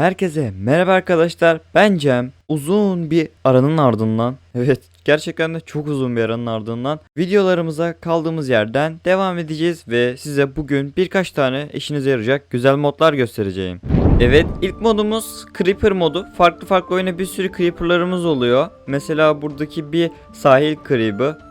Herkese merhaba arkadaşlar. Ben Cem. Uzun bir aranın ardından, evet gerçekten de çok uzun bir aranın ardından videolarımıza kaldığımız yerden devam edeceğiz ve size bugün birkaç tane işinize yarayacak güzel modlar göstereceğim. Evet ilk modumuz Creeper modu. Farklı farklı oyuna bir sürü Creeper'larımız oluyor. Mesela buradaki bir sahil Creeper'ı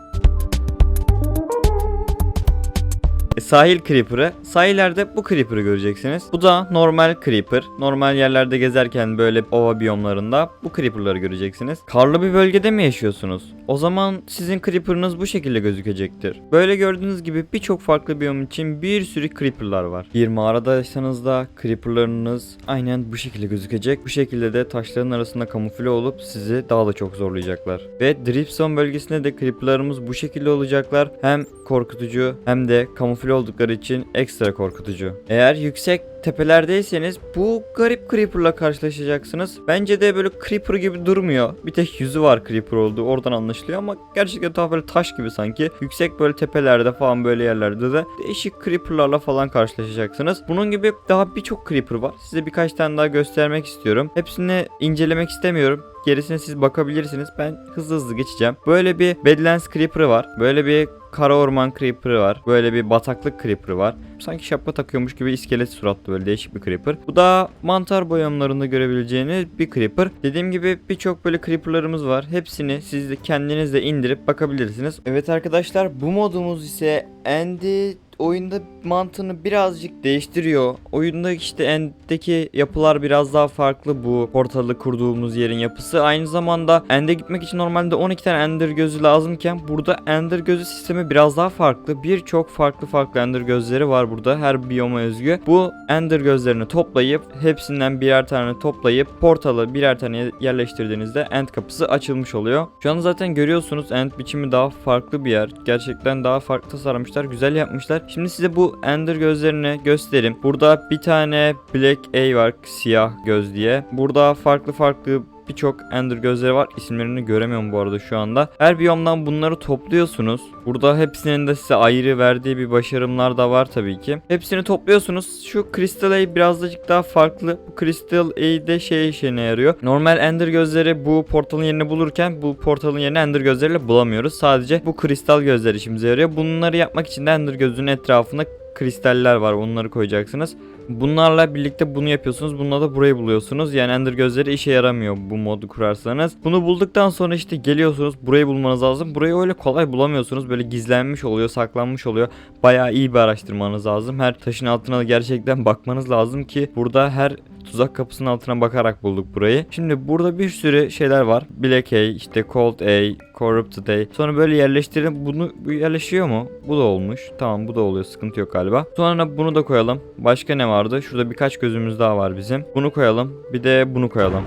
Sahil Creeper'ı. Sahillerde bu Creeper'ı göreceksiniz. Bu da normal Creeper. Normal yerlerde gezerken böyle ova biyomlarında bu Creeper'ları göreceksiniz. Karlı bir bölgede mi yaşıyorsunuz? O zaman sizin Creeper'ınız bu şekilde gözükecektir. Böyle gördüğünüz gibi birçok farklı biyom için bir sürü Creeper'lar var. Bir mağaradaysanız da Creeper'larınız aynen bu şekilde gözükecek. Bu şekilde de taşların arasında kamufle olup sizi daha da çok zorlayacaklar. Ve Dripstone bölgesinde de Creeper'larımız bu şekilde olacaklar. Hem korkutucu hem de kamufle oldukları için ekstra korkutucu. Eğer yüksek tepelerdeyseniz bu garip Creeper'la karşılaşacaksınız. Bence de böyle Creeper gibi durmuyor. Bir tek yüzü var Creeper olduğu oradan anlaşılıyor ama gerçekten daha böyle taş gibi sanki. Yüksek böyle tepelerde falan böyle yerlerde de değişik Creeper'larla falan karşılaşacaksınız. Bunun gibi daha birçok Creeper var. Size birkaç tane daha göstermek istiyorum. Hepsini incelemek istemiyorum. Gerisine siz bakabilirsiniz. Ben hızlı hızlı geçeceğim. Böyle bir Badlands Creeper'ı var. Böyle bir Kara Orman Creeper'ı var. Böyle bir bataklık Creeper'ı var. Sanki şapka takıyormuş gibi iskelet suratlı böyle değişik bir Creeper. Bu da mantar boyamlarında görebileceğiniz bir Creeper. Dediğim gibi birçok böyle Creeper'larımız var. Hepsini siz de kendiniz de indirip bakabilirsiniz. Evet arkadaşlar bu modumuz ise Andy oyunda mantığını birazcık değiştiriyor. Oyunda işte End'deki yapılar biraz daha farklı bu portalı kurduğumuz yerin yapısı. Aynı zamanda End'e gitmek için normalde 12 tane Ender gözü lazımken burada Ender gözü sistemi biraz daha farklı. Birçok farklı farklı Ender gözleri var burada her biyoma özgü. Bu Ender gözlerini toplayıp hepsinden birer tane toplayıp portalı birer tane yerleştirdiğinizde End kapısı açılmış oluyor. Şu an zaten görüyorsunuz End biçimi daha farklı bir yer. Gerçekten daha farklı tasarlamışlar. Güzel yapmışlar. Şimdi size bu Ender gözlerini göstereyim. Burada bir tane Black A var siyah göz diye. Burada farklı farklı birçok Ender gözleri var. İsimlerini göremiyorum bu arada şu anda. Her biyomdan bunları topluyorsunuz. Burada hepsinin de size ayrı verdiği bir başarımlar da var tabii ki. Hepsini topluyorsunuz. Şu Crystal A birazcık daha farklı. Bu Crystal A'de şey işine yarıyor. Normal Ender gözleri bu portalın yerini bulurken bu portalın yerini Ender gözleriyle bulamıyoruz. Sadece bu kristal gözler işimize yarıyor. Bunları yapmak için de Ender gözünün etrafında kristaller var. Onları koyacaksınız. Bunlarla birlikte bunu yapıyorsunuz. Bununla da burayı buluyorsunuz. Yani Ender gözleri işe yaramıyor bu modu kurarsanız. Bunu bulduktan sonra işte geliyorsunuz. Burayı bulmanız lazım. Burayı öyle kolay bulamıyorsunuz. Böyle gizlenmiş oluyor, saklanmış oluyor. Bayağı iyi bir araştırmanız lazım. Her taşın altına gerçekten bakmanız lazım ki burada her tuzak kapısının altına bakarak bulduk burayı. Şimdi burada bir sürü şeyler var. Black A, işte Cold A, Corrupted A. Sonra böyle yerleştirelim. Bunu bu yerleşiyor mu? Bu da olmuş. Tamam bu da oluyor. Sıkıntı yok galiba. Sonra bunu da koyalım. Başka ne vardı? Şurada birkaç gözümüz daha var bizim. Bunu koyalım. Bir de bunu koyalım.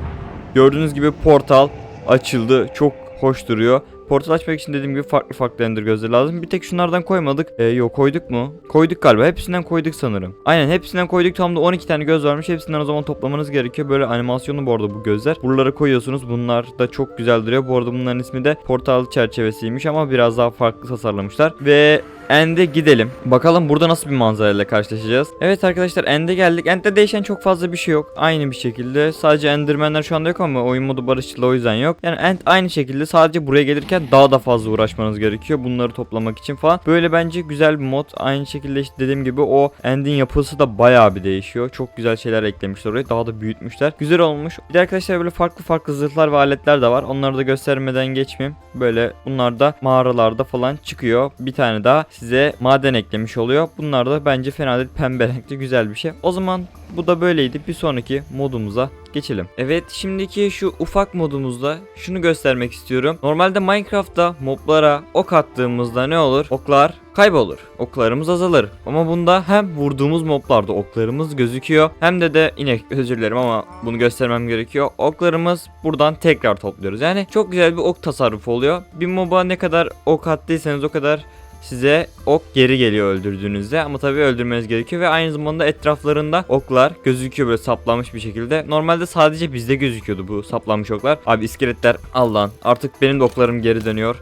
Gördüğünüz gibi portal açıldı. Çok hoş duruyor. Portal açmak için dediğim gibi farklı farklı ender gözleri lazım. Bir tek şunlardan koymadık. E, yok koyduk mu? Koyduk galiba. Hepsinden koyduk sanırım. Aynen hepsinden koyduk. Tam da 12 tane göz varmış. Hepsinden o zaman toplamanız gerekiyor. Böyle animasyonlu bu arada bu gözler. Buralara koyuyorsunuz. Bunlar da çok güzel duruyor. Bu arada bunların ismi de portal çerçevesiymiş ama biraz daha farklı tasarlamışlar. Ve End'e gidelim. Bakalım burada nasıl bir manzarayla karşılaşacağız. Evet arkadaşlar End'e geldik. End'de değişen çok fazla bir şey yok. Aynı bir şekilde. Sadece Enderman'ler şu anda yok ama oyun modu barışçıl o yüzden yok. Yani End aynı şekilde sadece buraya gelirken daha da fazla uğraşmanız gerekiyor. Bunları toplamak için falan. Böyle bence güzel bir mod. Aynı şekilde işte dediğim gibi o End'in yapısı da bayağı bir değişiyor. Çok güzel şeyler eklemişler oraya. Daha da büyütmüşler. Güzel olmuş. Bir de arkadaşlar böyle farklı farklı zırhlar ve aletler de var. Onları da göstermeden geçmeyeyim. Böyle bunlar da mağaralarda falan çıkıyor. Bir tane daha size maden eklemiş oluyor. Bunlar da bence fena değil. Pembe renkli güzel bir şey. O zaman bu da böyleydi. Bir sonraki modumuza geçelim. Evet şimdiki şu ufak modumuzda şunu göstermek istiyorum. Normalde Minecraft'ta moblara ok attığımızda ne olur? Oklar kaybolur. Oklarımız azalır. Ama bunda hem vurduğumuz moblarda oklarımız gözüküyor hem de de yine özür dilerim ama bunu göstermem gerekiyor. Oklarımız buradan tekrar topluyoruz. Yani çok güzel bir ok tasarrufu oluyor. Bir moba ne kadar ok attıysanız o kadar size ok geri geliyor öldürdüğünüzde ama tabii öldürmeniz gerekiyor ve aynı zamanda etraflarında oklar gözüküyor böyle saplanmış bir şekilde. Normalde sadece bizde gözüküyordu bu saplanmış oklar. Abi iskeletler Allah'ın artık benim de oklarım geri dönüyor.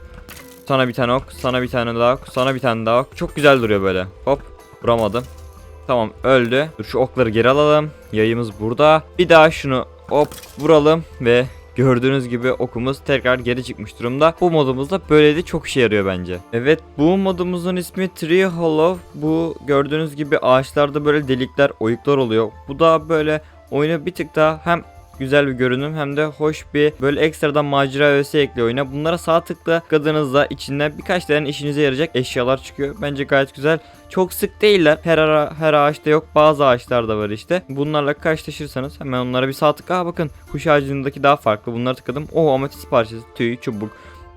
Sana bir tane ok, sana bir tane daha ok, sana bir tane daha ok. Çok güzel duruyor böyle. Hop vuramadım. Tamam öldü. Dur şu okları geri alalım. Yayımız burada. Bir daha şunu hop vuralım ve Gördüğünüz gibi okumuz tekrar geri çıkmış durumda. Bu modumuzda böyle de çok işe yarıyor bence. Evet bu modumuzun ismi Tree Hollow. Bu gördüğünüz gibi ağaçlarda böyle delikler, oyuklar oluyor. Bu da böyle oyuna bir tık daha hem güzel bir görünüm hem de hoş bir böyle ekstradan macera öğesi ekliyor oyuna. Bunlara sağ tıkla tıkladığınızda içinden birkaç tane işinize yarayacak eşyalar çıkıyor. Bence gayet güzel. Çok sık değiller. Her ara, her ağaçta yok. Bazı ağaçlarda var işte. Bunlarla karşılaşırsanız hemen onlara bir sağ tık. Aa bakın kuş ağacındaki daha farklı. Bunları tıkladım. O ametist parçası, tüy, çubuk.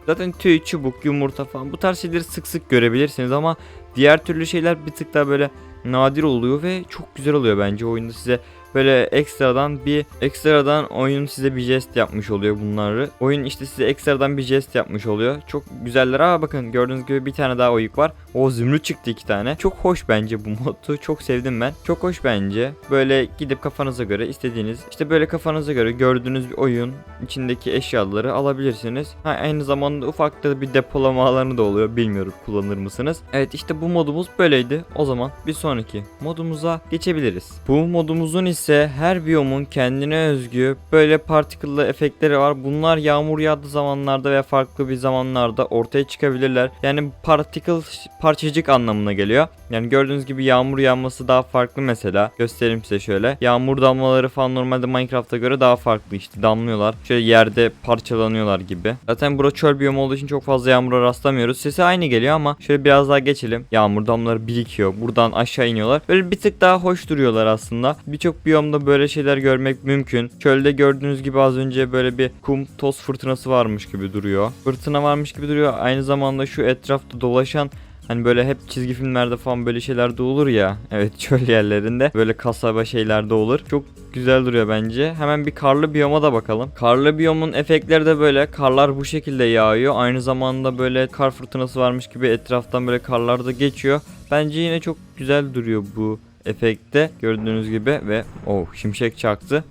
Zaten tüy, çubuk, yumurta falan bu tarz şeyleri sık sık görebilirsiniz ama diğer türlü şeyler bir tık daha böyle nadir oluyor ve çok güzel oluyor bence oyunda size böyle ekstradan bir ekstradan oyun size bir jest yapmış oluyor bunları. Oyun işte size ekstradan bir jest yapmış oluyor. Çok güzeller. Aa bakın gördüğünüz gibi bir tane daha oyuk var. O zümrüt çıktı iki tane. Çok hoş bence bu modu. Çok sevdim ben. Çok hoş bence. Böyle gidip kafanıza göre istediğiniz işte böyle kafanıza göre gördüğünüz bir oyun içindeki eşyaları alabilirsiniz. Ha, aynı zamanda ufak da bir depolama alanı da oluyor. Bilmiyorum kullanır mısınız? Evet işte bu modumuz böyleydi. O zaman bir sonraki modumuza geçebiliriz. Bu modumuzun ise her biyomun kendine özgü böyle partiküllı efektleri var. Bunlar yağmur yağdığı zamanlarda ve farklı bir zamanlarda ortaya çıkabilirler. Yani particle parçacık anlamına geliyor. Yani gördüğünüz gibi yağmur yağması daha farklı mesela. Göstereyim size şöyle. Yağmur damlaları falan normalde Minecraft'a göre daha farklı işte damlıyorlar. Şöyle yerde parçalanıyorlar gibi. Zaten bura çöl biyomu olduğu için çok fazla yağmura rastlamıyoruz. Sesi aynı geliyor ama şöyle biraz daha geçelim. Yağmur damlaları birikiyor. Buradan aşağı iniyorlar. Böyle bir tık daha hoş duruyorlar aslında. Birçok biyomda böyle şeyler görmek mümkün. Çölde gördüğünüz gibi az önce böyle bir kum toz fırtınası varmış gibi duruyor. Fırtına varmış gibi duruyor. Aynı zamanda şu etrafta dolaşan Hani böyle hep çizgi filmlerde falan böyle şeyler de olur ya. Evet çöl yerlerinde. Böyle kasaba şeylerde olur. Çok güzel duruyor bence. Hemen bir karlı biyoma da bakalım. Karlı biyomun efektleri de böyle. Karlar bu şekilde yağıyor. Aynı zamanda böyle kar fırtınası varmış gibi etraftan böyle karlar da geçiyor. Bence yine çok güzel duruyor bu efekte. Gördüğünüz gibi ve oh şimşek çaktı.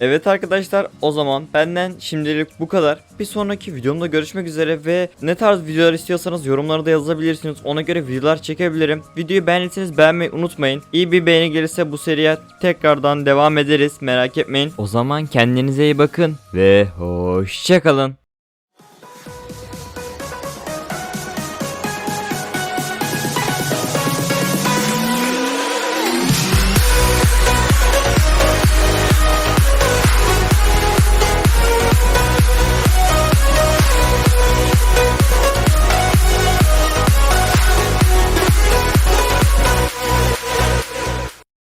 Evet arkadaşlar o zaman benden şimdilik bu kadar. Bir sonraki videomda görüşmek üzere ve ne tarz videolar istiyorsanız yorumlarda yazabilirsiniz. Ona göre videolar çekebilirim. Videoyu beğendiyseniz beğenmeyi unutmayın. İyi bir beğeni gelirse bu seriye tekrardan devam ederiz merak etmeyin. O zaman kendinize iyi bakın ve hoşçakalın.